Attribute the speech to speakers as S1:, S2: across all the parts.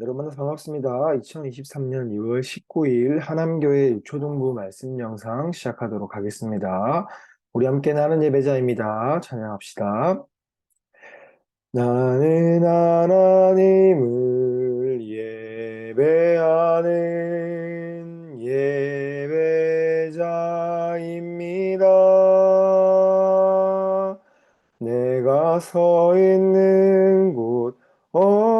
S1: 여러분 반갑습니다. 2023년 6월 19일 하남교회 초등부 말씀 영상 시작하도록 하겠습니다. 우리 함께 나는 예배자입니다. 찬양합시다. 나는 하나님을 예배하는 예배자입니다. 내가 서 있는 곳 어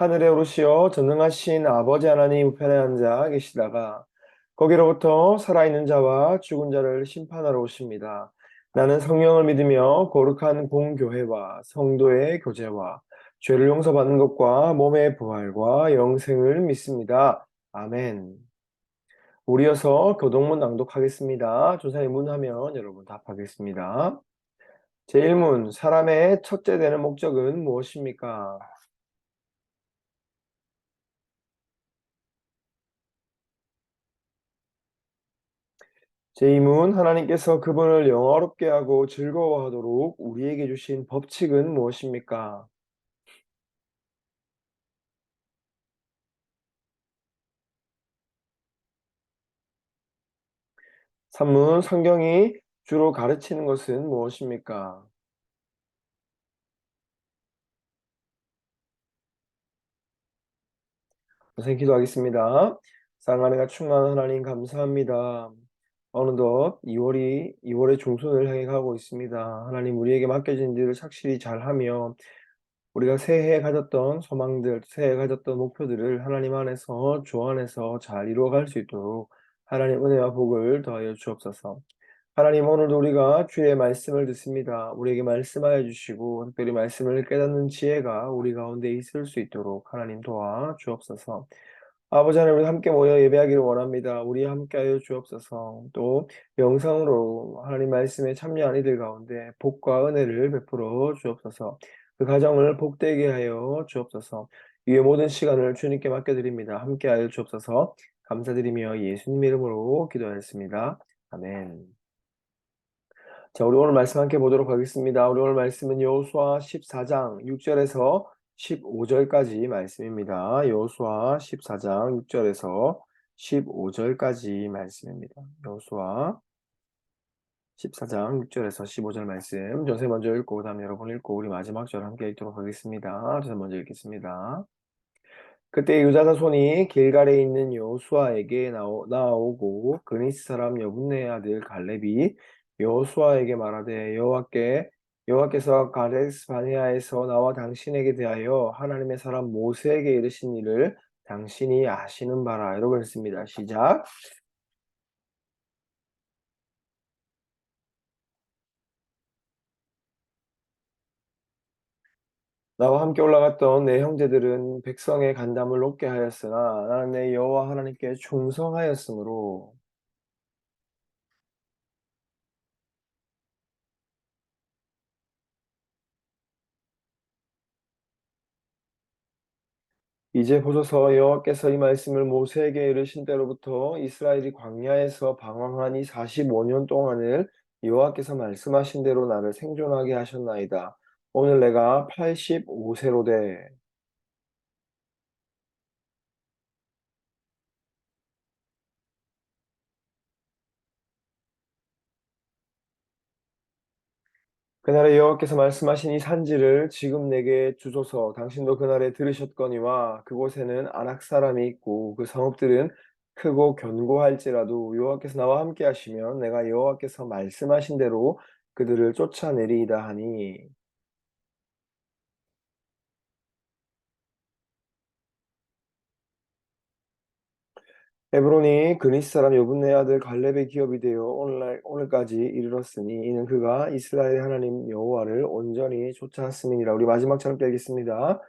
S1: 하늘에 오르시어 전능하신 아버지 하나님 우편에 앉아 계시다가 거기로부터 살아있는 자와 죽은 자를 심판하러 오십니다. 나는 성령을 믿으며 거룩한 공교회와 성도의 교제와 죄를 용서받는 것과 몸의 부활과 영생을 믿습니다. 아멘. 우리여서 교동문 낭독하겠습니다. 조사의 문 하면 여러분 답하겠습니다. 제1문, 사람의 첫째 되는 목적은 무엇입니까? 제2문, 하나님께서 그분을 영화롭게 하고 즐거워하도록 우리에게 주신 법칙은 무엇입니까? 3문, 성경이 주로 가르치는 것은 무엇입니까? 선생 기도하겠습니다. 사랑하는 충만한 하나님 감사합니다. 어느덧 2월이 2월의 중순을 향해 가고 있습니다. 하나님 우리에게 맡겨진 일을 착실히 잘하며 우리가 새해에 가졌던 소망들, 새해에 가졌던 목표들을 하나님 안에서 주 안에서 잘 이루어갈 수 있도록 하나님 은혜와 복을 더하여 주옵소서. 하나님 오늘도 우리가 주의 말씀을 듣습니다. 우리에게 말씀하여 주시고 특별히 말씀을 깨닫는 지혜가 우리 가운데 있을 수 있도록 하나님 도와 주옵소서. 아버지 하나님 함께 모여 예배하기를 원합니다. 우리 함께하여 주옵소서. 또 영상으로 하나님 말씀에 참여한 이들 가운데 복과 은혜를 베풀어 주옵소서. 그 가정을 복되게 하여 주옵소서. 위의 모든 시간을 주님께 맡겨드립니다. 함께하여 주옵소서. 감사드리며 예수님 이름으로 기도하였습니다. 아멘. 자, 우리 오늘 말씀 함께 보도록 하겠습니다. 우리 오늘 말씀은 여호수아 14장 6절에서 15절까지 말씀입니다. 여호수아 14장 6절에서 15절까지 말씀입니다. 여호수아 14장 6절에서 15절 말씀. 전세 먼저 읽고 그 다음에 여러분 읽고 우리 마지막 절 함께 읽도록 하겠습니다. 전세 먼저 읽겠습니다. 그때 유다 자손이 길갈에 있는 여호수아에게 나오, 나오고 그니스 사람 여분네 아들 갈렙이 여호수아에게 말하되 여호와께 여호와께서 가데스 바네아에서 나와 당신에게 대하여 하나님의 사람 모세에게 이르신 일을 당신이 아시는 바라 이러고 했습니다. 시작. 나와 함께 올라갔던 내 형제들은 백성의 간담을 높게 하였으나 나는 내 여호와 하나님께 충성하였으므로 이제 보소서 여호와께서 이 말씀을 모세에게 이르신 때로부터 이스라엘이 광야에서 방황하니 45년 동안을 여호와께서 말씀하신 대로 나를 생존하게 하셨나이다. 오늘 내가 85세로 돼. 그날에 여호와께서 말씀하신 이 산지를 지금 내게 주소서. 당신도 그날에 들으셨거니와 그곳에는 아낙 사람이 있고 그 성읍들은 크고 견고할지라도 여호와께서 나와 함께 하시면 내가 여호와께서 말씀하신 대로 그들을 쫓아내리이다 하니 헤브론이 그니스 사람 여분네 아들 갈렙의 기업이 되어 오늘날 오늘까지 이르렀으니 이는 그가 이스라엘 하나님 여호와를 온전히 쫓아왔음이니라. 우리 마지막 절을 빼겠습니다.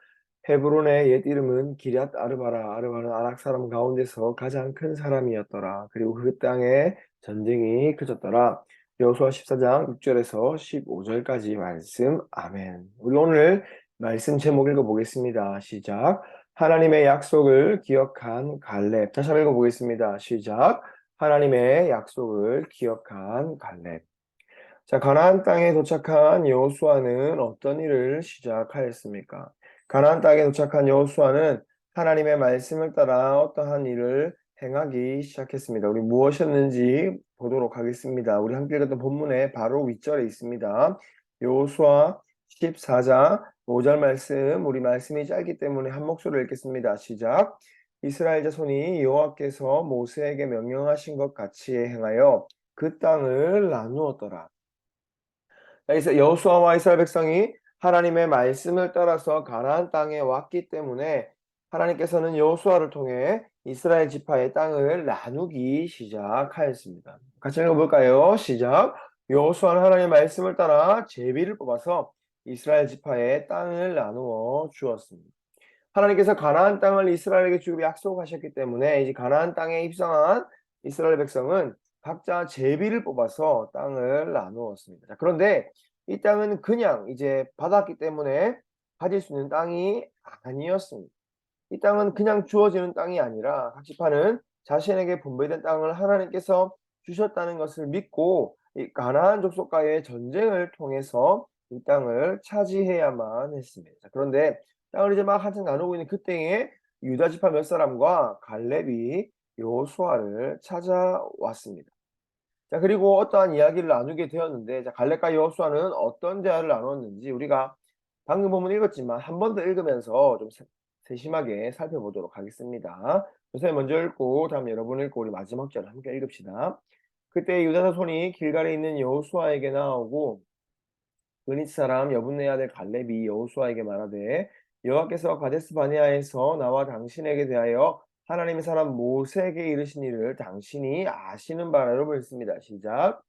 S1: 헤브론의 옛 이름은 기럇 아르바라. 아르바는 아낙 사람 가운데서 가장 큰 사람이었더라. 그리고 그 땅에 전쟁이 그쳤더라. 여호수아 14장 6절에서 15절까지 말씀. 아멘. 우리 오늘 말씀 제목 읽어보겠습니다. 시작. 하나님의 약속을 기억한 갈렙. 다시 한번 읽어보겠습니다. 시작. 하나님의 약속을 기억한 갈렙. 자, 가나안 땅에 도착한 여호수아는 어떤 일을 시작하였습니까? 가나안 땅에 도착한 여호수아는 하나님의 말씀을 따라 어떠한 일을 행하기 시작했습니다. 우리 무엇이었는지 보도록 하겠습니다. 우리 함께 읽었던 본문의 바로 윗절에 있습니다. 여호수아 14장 5절 말씀, 우리 말씀이 짧기 때문에 한 목소리를 읽겠습니다. 시작. 이스라엘 자손이 여호와께서 모세에게 명령하신 것 같이 행하여 그 땅을 나누었더라. 여기서 여호수아와 이스라엘 백성이 하나님의 말씀을 따라서 가나안 땅에 왔기 때문에 하나님께서는 여호수아를 통해 이스라엘 지파의 땅을 나누기 시작하였습니다. 같이 읽어볼까요? 시작. 여호수아는 하나님의 말씀을 따라 제비를 뽑아서 이스라엘 지파의 땅을 나누어 주었습니다. 하나님께서 가나안 땅을 이스라엘에게 주기로 약속하셨기 때문에 이제 가나안 땅에 입성한 이스라엘 백성은 각자 제비를 뽑아서 땅을 나누었습니다. 자, 그런데 이 땅은 그냥 이제 받았기 때문에 가질 수 있는 땅이 아니었습니다. 이 땅은 그냥 주어지는 땅이 아니라 각 지파는 자신에게 분배된 땅을 하나님께서 주셨다는 것을 믿고 이 가나안 족속과의 전쟁을 통해서 이 땅을 차지해야만 했습니다. 그런데 땅을 이제 막 한창 나누고 있는 그때에 유다 지파 몇 사람과 갈렙이 여호수아를 찾아왔습니다. 자 그리고 어떠한 이야기를 나누게 되었는데 자 갈렙과 여호수아는 어떤 대화를 나눴는지 우리가 방금 본문 읽었지만 한 번 더 읽으면서 좀 세심하게 살펴보도록 하겠습니다. 선생님 먼저 읽고 다음 여러분 읽고 우리 마지막 절 함께 읽읍시다. 그때 유다 자손이 길갈에 있는 여호수아에게 나오고 그니스 사람 여분네 아들 갈렙이 여호수아에게 말하되 여호와께서 가데스 바네아에서 나와 당신에게 대하여 하나님의 사람 모세에게 이르신 일을 당신이 아시는 바라로 보였습니다. 시작.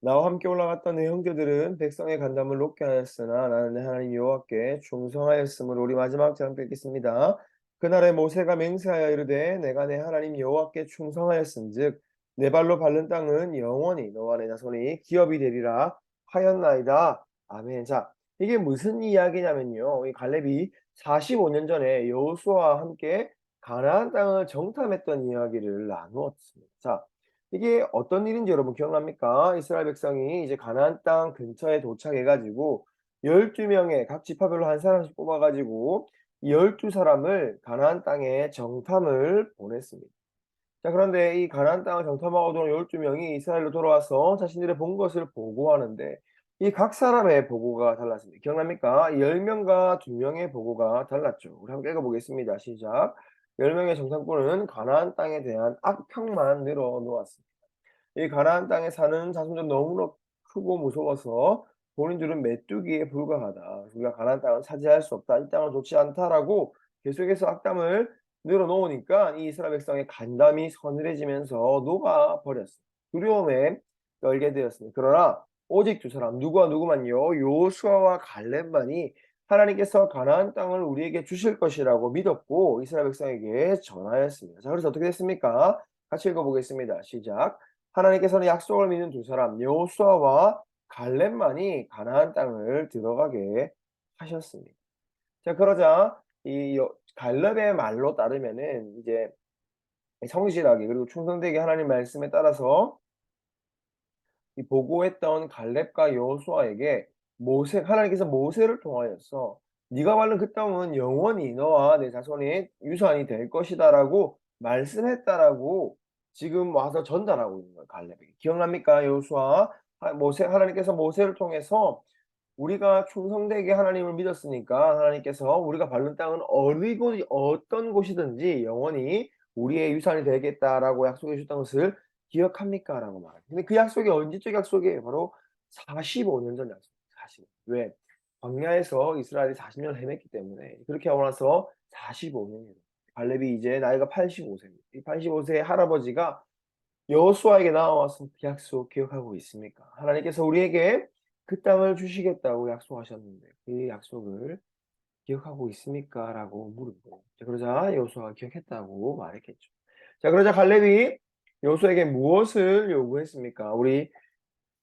S1: 나와 함께 올라갔던 내 형제들은 백성의 간담을 높게 하였으나 나는 내 하나님 여호와께 충성하였으므로 우리 마지막 장 뵙겠습니다. 그날에 모세가 맹세하여 이르되 내가 내 하나님 여호와께 충성하였은즉 내 발로 밟는 땅은 영원히 너와 내 자손이 기업이 되리라 하였나이다. 아멘. 자, 이게 무슨 이야기냐면요. 이 갈렙이 45년 전에 여호수아와 함께 가나안 땅을 정탐했던 이야기를 나누었습니다. 자, 이게 어떤 일인지 여러분 기억납니까? 이스라엘 백성이 이제 가나안 땅 근처에 도착해 가지고 12명의 각 지파별로 한 사람씩 뽑아 가지고 12사람을 가나안 땅에 정탐을 보냈습니다. 자, 그런데 이 가나안 땅을 정탐하고 돌아온 12명이 이스라엘로 돌아와서 자신들의 본 것을 보고하는데 이 각 사람의 보고가 달랐습니다. 기억납니까? 10명과 2명의 보고가 달랐죠. 우리 함께 읽어보겠습니다. 시작. 10명의 정탐꾼은 가나안 땅에 대한 악평만 늘어놓았습니다. 이 가나안 땅에 사는 자손들 너무나 크고 무서워서 본인들은 메뚜기에 불과하다. 우리가 가나안 땅을 차지할 수 없다. 이 땅은 좋지 않다라고 계속해서 악담을 늘어놓으니까 이 이스라엘 백성의 간담이 서늘해지면서 녹아 버렸습니다. 두려움에 떨게 되었습니다. 그러나 오직 두 사람 누구와 누구만요? 요수아와 갈렙만이 하나님께서 가나안 땅을 우리에게 주실 것이라고 믿었고 이스라엘 백성에게 전하였습니다. 자, 그래서 어떻게 됐습니까? 같이 읽어보겠습니다. 시작. 하나님께서는 약속을 믿는 두 사람 여호수아와 갈렙만이 가나안 땅을 들어가게 하셨습니다. 자, 그러자 이 갈렙의 말로 따르면은 이제 성실하게 그리고 충성되게 하나님 말씀에 따라서 이 보고했던 갈렙과 여호수아에게 모세 하나님께서 모세를 통하여서 네가 밟는 그 땅은 영원히 너와 내 자손의 유산이 될 것이다라고 말씀했다라고 지금 와서 전달하고 있는 거예요, 갈렙에게. 기억납니까? 여호수아 하 모세 하나님께서 모세를 통해서 우리가 충성되게 하나님을 믿었으니까 하나님께서 우리가 밟는 땅은 어느 곳이 어떤 곳이든지 영원히 우리의 유산이 되겠다라고 약속해 주셨던 것을 기억합니까? 라고 말해요. 근데 그 약속이 언제적 약속이에요? 바로 45년 전 약속. 40. 왜? 광야에서 이스라엘이 40년 헤맸기 때문에 그렇게 하고 나서 45년이에요. 갈렙이 이제 나이가 85세입니다. 이 85세의 할아버지가 여호수아에게 그 약속 기억하고 있습니까? 하나님께서 우리에게 그 땅을 주시겠다고 약속하셨는데 그 약속을 기억하고 있습니까? 라고 물었고 자 그러자 여호수아가 기억했다고 말했겠죠. 자 그러자 갈렙이 여호수아에게 무엇을 요구했습니까? 우리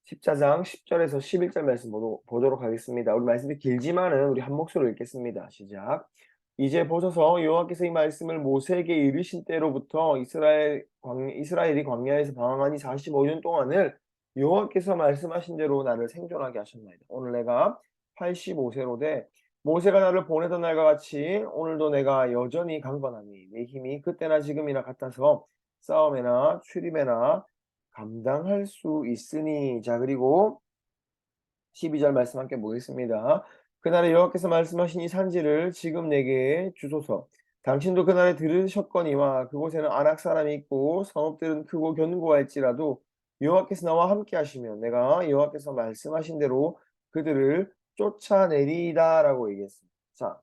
S1: 14장 10절에서 11절 말씀 보도, 보도록 하겠습니다. 우리 말씀이 길지만은 우리 한 목소리로 읽겠습니다. 시작. 이제 보셔서 여호와께서 이 말씀을 모세에게 이르신 때로부터 이스라엘 광, 이스라엘이 광야에서 방황하니 45년 동안을 여호와께서 말씀하신 대로 나를 생존하게 하셨나이다. 오늘 내가 85세로 돼 모세가 나를 보내던 날과 같이 오늘도 내가 여전히 강건하니 내 힘이 그때나 지금이나 같아서 싸움에나 출입에나 감당할 수 있으니 자 그리고 12절 말씀 함께 보겠습니다. 그날에 여호와께서 말씀하신 이 산지를 지금 내게 주소서. 당신도 그날에 들으셨거니와 그곳에는 아낙 사람이 있고 성읍들은 크고 견고할지라도 여호와께서 나와 함께 하시면 내가 여호와께서 말씀하신 대로 그들을 쫓아내리이다라고 얘기했습니다. 자,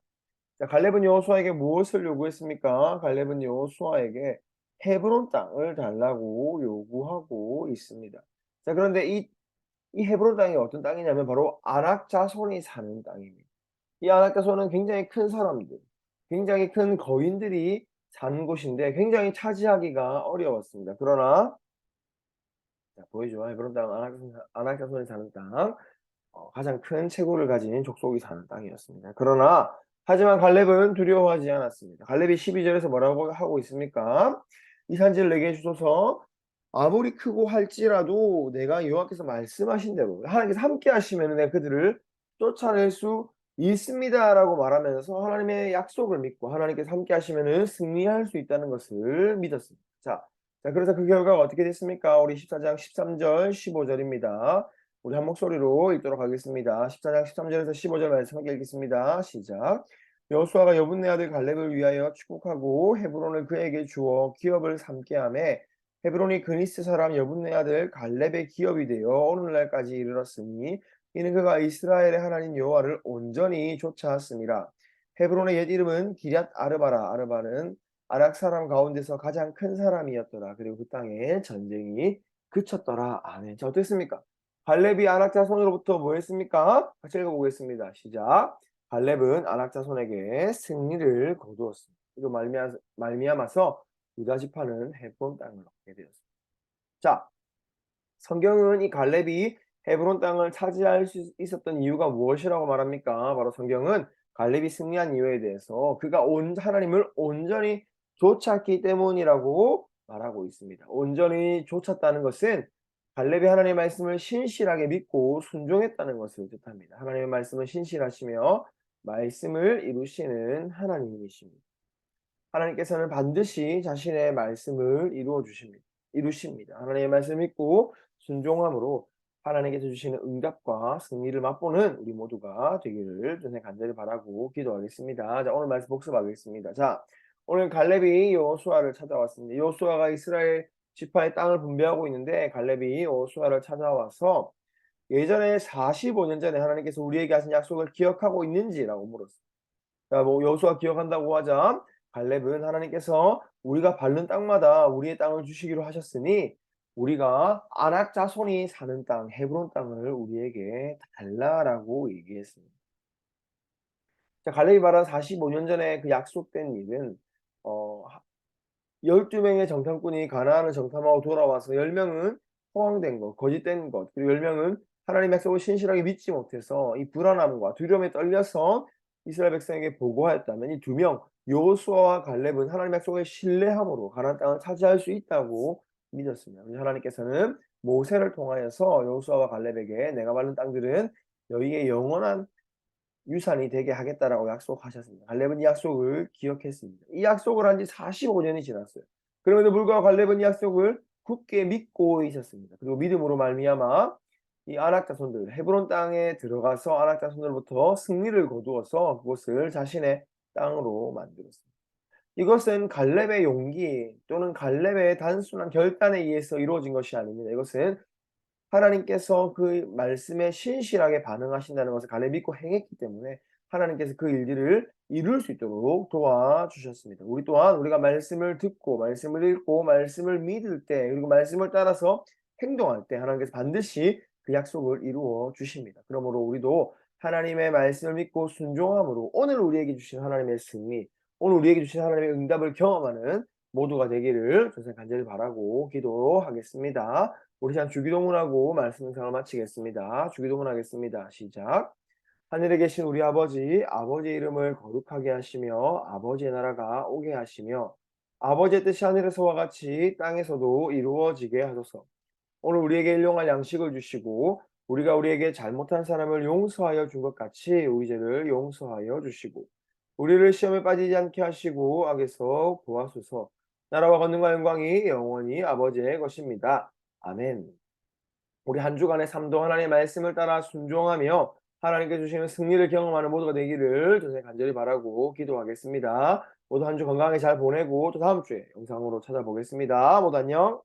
S1: 자 갈렙은 여호수아에게 무엇을 요구했습니까? 갈렙은 여호수아에게 헤브론 땅을 달라고 요구하고 있습니다. 자, 그런데 이, 이 헤브론 땅이 어떤 땅이냐면 바로 아낙 자손이 사는 땅입니다. 이 아낙 자손은 굉장히 큰 사람들, 굉장히 큰 거인들이 사는 곳인데 굉장히 차지하기가 어려웠습니다. 그러나 자, 보이죠? 헤브론 땅 아낙, 자손이 사는 땅, 어, 가장 큰 체구를 가진 족속이 사는 땅이었습니다. 그러나 하지만 갈렙은 두려워하지 않았습니다. 갈렙이 12절에서 뭐라고 하고 있습니까? 이 산지를 내게 주소서 아무리 크고 할지라도 내가 여호와께서 말씀하신 대로 하나님께서 함께 하시면 내가 그들을 쫓아낼 수 있습니다라고 말하면서 하나님의 약속을 믿고 하나님께서 함께 하시면 승리할 수 있다는 것을 믿었습니다. 자, 자 그래서 그 결과가 어떻게 됐습니까? 우리 14장 13절 15절입니다. 우리 한 목소리로 읽도록 하겠습니다. 14장 13절에서 15절 말씀 함께 읽겠습니다. 시작. 여호수아가 여분네 아들 갈렙을 위하여 축복하고 헤브론을 그에게 주어 기업을 삼게 하매 헤브론이 그니스 사람 여분네 아들 갈렙의 기업이 되어 오늘날까지 이르렀으니 이는 그가 이스라엘의 하나님 여호와를 온전히 쫓아왔습니다. 헤브론의 옛 이름은 기럇 아르바라 아르바는 아락 사람 가운데서 가장 큰 사람이었더라. 그리고 그 땅에 전쟁이 그쳤더라. 아멘. 자 어떻습니까? 갈렙이 아낙 자 손으로부터 뭐 했습니까? 같이 읽어보겠습니다. 시작. 갈렙은 아낙 자 손에게 승리를 거두었습니다. 이거 말미암, 말미암아서 유다 지파는 헤브론 땅을 얻게 되었습니다. 자, 성경은 이 갈렙이 헤브론 땅을 차지할 수 있었던 이유가 무엇이라고 말합니까? 바로 성경은 갈렙이 승리한 이유에 대해서 그가 온 하나님을 온전히 쫓았기 때문이라고 말하고 있습니다. 온전히 쫓았다는 것은 갈렙이 하나님의 말씀을 신실하게 믿고 순종했다는 것을 뜻합니다. 하나님의 말씀은 신실하시며 말씀을 이루시는 하나님이십니다. 하나님께서는 반드시 자신의 말씀을 이루어 주십니다. 이루십니다. 하나님의 말씀 믿고 순종함으로 하나님께서 주시는 응답과 승리를 맛보는 우리 모두가 되기를 주님 간절히 바라고 기도하겠습니다. 자, 오늘 말씀 복습하겠습니다. 자, 오늘 갈렙이 여호수아를 찾아왔습니다. 여호수아가 이스라엘 지파의 땅을 분배하고 있는데 갈렙이 여호수아를 찾아와서 예전에 45년 전에 하나님께서 우리에게 하신 약속을 기억하고 있는지라고 물었어요. 자, 뭐 여호수아 기억한다고 하자 갈렙은 하나님께서 우리가 밟는 땅마다 우리의 땅을 주시기로 하셨으니 우리가 아낙 자손이 사는 땅 헤브론 땅을 우리에게 달라라고 얘기했습니다. 자, 갈렙이 말한 45년 전에 그 약속된 일은 어 12명의 정탐꾼이 가나안을 정탐하고 돌아와서 10명은 허황된 것, 거짓된 것, 그리고 10명은 하나님의 약속을 신실하게 믿지 못해서 이 불안함과 두려움에 떨려서 이스라엘 백성에게 보고하였다면 이 두 명, 여호수아와 갈렙은 하나님의 약속을 신뢰함으로 가나안 땅을 차지할 수 있다고 믿었습니다. 하나님께서는 모세를 통하여서 여호수아와 갈렙에게 내가 받는 땅들은 너희의 영원한 유산이 되게 하겠다라고 약속하셨습니다. 갈렙은 이 약속을 기억했습니다. 이 약속을 한 지 45년이 지났어요. 그럼에도 불구하고 갈렙은 이 약속을 굳게 믿고 있었습니다. 그리고 믿음으로 말미암아 이 아낙 자손들 헤브론 땅에 들어가서 아낙 자손들로부터 승리를 거두어서 그곳을 자신의 땅으로 만들었습니다. 이것은 갈렙의 용기 또는 갈렙의 단순한 결단에 의해서 이루어진 것이 아닙니다. 이것은 하나님께서 그 말씀에 신실하게 반응하신다는 것을 갈렙이 믿고 행했기 때문에 하나님께서 그 일들을 이룰 수 있도록 도와주셨습니다. 우리 또한 우리가 말씀을 듣고 말씀을 읽고 말씀을 믿을 때 그리고 말씀을 따라서 행동할 때 하나님께서 반드시 그 약속을 이루어 주십니다. 그러므로 우리도 하나님의 말씀을 믿고 순종함으로 오늘 우리에게 주신 하나님의 승리, 오늘 우리에게 주신 하나님의 응답을 경험하는 모두가 되기를 조선 간절히 바라고 기도하겠습니다. 우리 시간 주기도문하고 말씀 상을 마치겠습니다. 주기도문 하겠습니다. 시작. 하늘에 계신 우리 아버지, 아버지의 이름을 거룩하게 하시며 아버지의 나라가 오게 하시며 아버지의 뜻이 하늘에서와 같이 땅에서도 이루어지게 하소서. 오늘 우리에게 일용할 양식을 주시고 우리가 우리에게 잘못한 사람을 용서하여 준 것 같이 우리 죄를 용서하여 주시고 우리를 시험에 빠지지 않게 하시고 악에서 구하소서. 나라와 권능과 영광이 영원히 아버지의 것입니다. 아멘. 우리 한 주간의 삶도 하나님의 말씀을 따라 순종하며 하나님께 주시는 승리를 경험하는 모두가 되기를 조세 간절히 바라고 기도하겠습니다. 모두 한 주 건강하게 잘 보내고 또 다음 주에 영상으로 찾아보겠습니다. 모두 안녕.